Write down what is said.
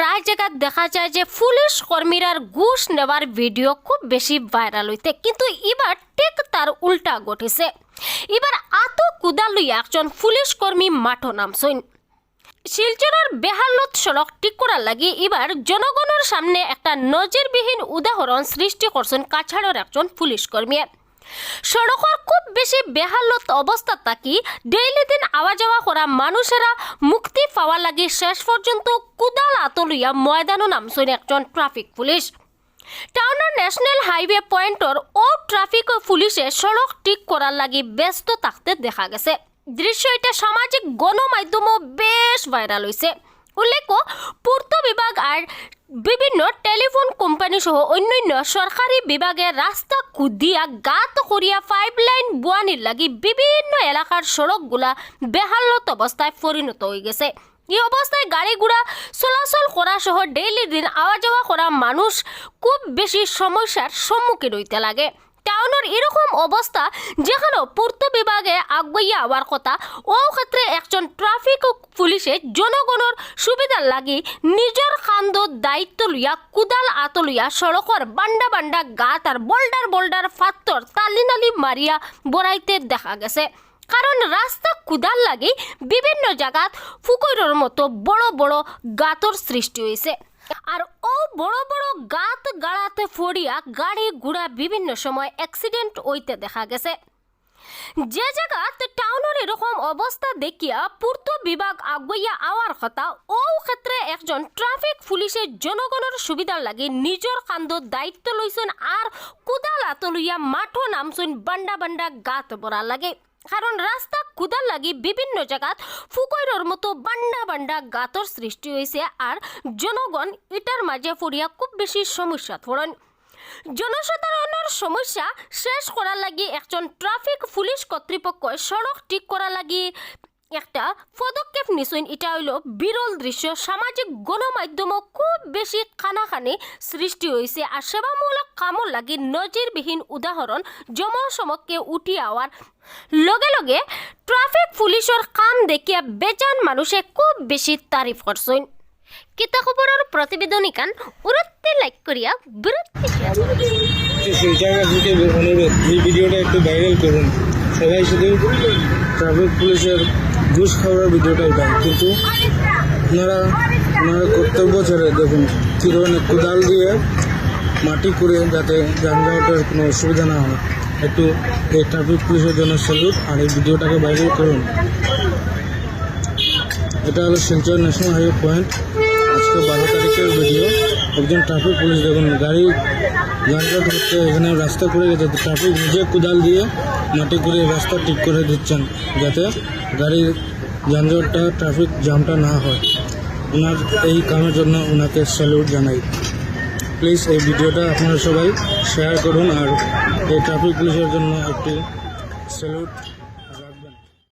প্রায় জায়গায় দেখা যায় যে পুলিশ কর্মীরার ঘুষ নেওয়ার ভিডিও খুব বেশি ভাইরাল হইতে। কিন্তু এবার ঠিক তার উল্টা ঘটেছে। এবার আত কুদা লইয়া একজন পুলিশ কর্মী মাঠো নামছইন শিলচরের বেহালত সড়ক ঠিক করার লাগি এবার জনগণের সামনে একটা নজিরবিহীন উদাহরণ সৃষ্টি করছেন কাছাড়ের একজন পুলিশ কর্মী। সড়কের খুব বেশি বেহালত অবস্থা থাকি ডেইলি দিন আওয়া যাওয়া করা মানুষেরা মুক্তি পাওয়া লাগি শেষ পর্যন্ত কুদাল আতলুইয়া ময়দানও নামছেন একজন ট্রাফিক পুলিশ টাউনের ন্যাশনাল হাইওয়ে পয়েন্টর ও ট্রাফিক পুলিশে সড়ক ঠিক করার লাগি ব্যস্ত থাকতে দেখা গেছে। দৃশ্য এটা সামাজিক গণমাধ্যমও বেশ ভাইরাল হয়েছে উল্লেখ্য, পূর্ত বিভাগ আর বিভিন্ন টেলিফোন কোম্পানি সহ অন্যান্য সরকারি বিভাগে রাস্তা কুদিয়া, গাত করিয়া পাইপ লাইন বোয়ানির লাগি বিভিন্ন এলাকার সড়কগুলা বেহালত অবস্থায় পরিণত হয়ে গেছে। এই অবস্থায় গাড়ি ঘোড়া চলাচল করা সহ ডেইলি দিন আওয়া যাওয়া করা মানুষ খুব বেশি সমস্যার সম্মুখীন হইতে লাগে। টাউনের এরকম অবস্থা যেখানে পূর্ত বিভাগে আগুইয়া হওয়ার কথা ও ক্ষেত্রে একজন ট্রাফিক পুলিশে জনগণের সুবিধার লাগি নিজের খান্দ দায়িত্ব লইয়া, কুদাল আত লইয়া সড়কর বান্ডা বান্ডা গাত আর বোল্ডার বোল্ডার ফাত্তর তালি নালি মারিয়া বড়াইতে দেখা গেছে। কারণ রাস্তা কুদাল লাগি বিভিন্ন জায়গাত ফুকরের মতো বড় বড় গাতর সৃষ্টি হয়েছে আর ও বড় বড় গাত গাড়াতে ফড়িয়া গাড়ি ঘোড়া বিভিন্ন সময় অ্যাক্সিডেন্ট হইতে দেখা গেছে। যে জায়গাত টাউনের এরকম অবস্থা দেখিয়া পূর্ত বিভাগ আগুইয়া আওয়ার কথা, ও ক্ষেত্রে একজন ট্রাফিক পুলিশের জনগণের সুবিধার লাগে নিজের কান্দ দায়িত্ব লইছেন আর কুদাল আতলইয়া মাঠো নামছেন বান্ডা বান্ডা গাত বড়া লাগে। কারণ রাস্তা খুদার লাগি বিভিন্ন জায়গাত ফুকৈরর মতো বান্ডা বান্ডা গাতর সৃষ্টি হয়েছে আর জনগণ ইটার মাঝে ফুরিয়া খুব বেশি সমস্যা পড়েন জনসাধারণের সমস্যা শেষ করার লাগি একজন ট্রাফিক পুলিশ কর্তৃপক্ষ সড়ক ঠিক করার লাগি একটা পদক্ষেপ নিছেন, এটা হইল বিরল দৃশ্য, সামাজিক গণমাধ্যম খুব বেশি খানাখানি সৃষ্টি হয়েছে আর সেবামূলক কামর লাগি নজিরবিহীন উদাহরণ জনসমক্ষে উঠি আওয়ার। লগে লগে ট্রাফিক পুলিশের কাম দেখিয়া বেজান মানুষে খুব বেশি তারিফ করছেন। কিতা খবরের প্রতিবেদনী কান উরত্তে লাইক করিয়া এই ভিডিওটা একটু ভাইরাল করুন। সবাই শুধু ট্রাফিক পুলিশের ঘুষ খাওয়ার ভিডিওটাই পায় কিন্তু ওনারা ওনারা কর্তব্য ছেড়ে দেখুন কী ধরনের কোদাল দিয়ে মাটি করে যাতে যানজটের কোনো অসুবিধা না হয়। একটু এই ট্রাফিক পুলিশের জন্য স্যালুট আর এই ভিডিওটাকে ভাইরাল করুন। এটা হলো শিলচর ন্যাশনাল হাইওয়ে পয়েন্ট। আজকে বারো তারিখের ভিডিও একজন ট্রাফিক পুলিশ দেখুন, গাড়ি যানজট হচ্ছে, এখানে রাস্তা করে গেছে ট্রাফিক নিজে কোদাল দিয়ে মাটি করে রাস্তা ঠিক করে দিচ্ছেন, যাতে গাড়ির যানজটটা ট্রাফিক জ্যামটা না হয়। ওনার এই কামের জন্য ওনাকে স্যালুট জানাই। প্লিজ এই ভিডিওটা আপনারা সবাই শেয়ার করুন, আর এই ট্রাফিক পুলিশের জন্য একটি স্যালুট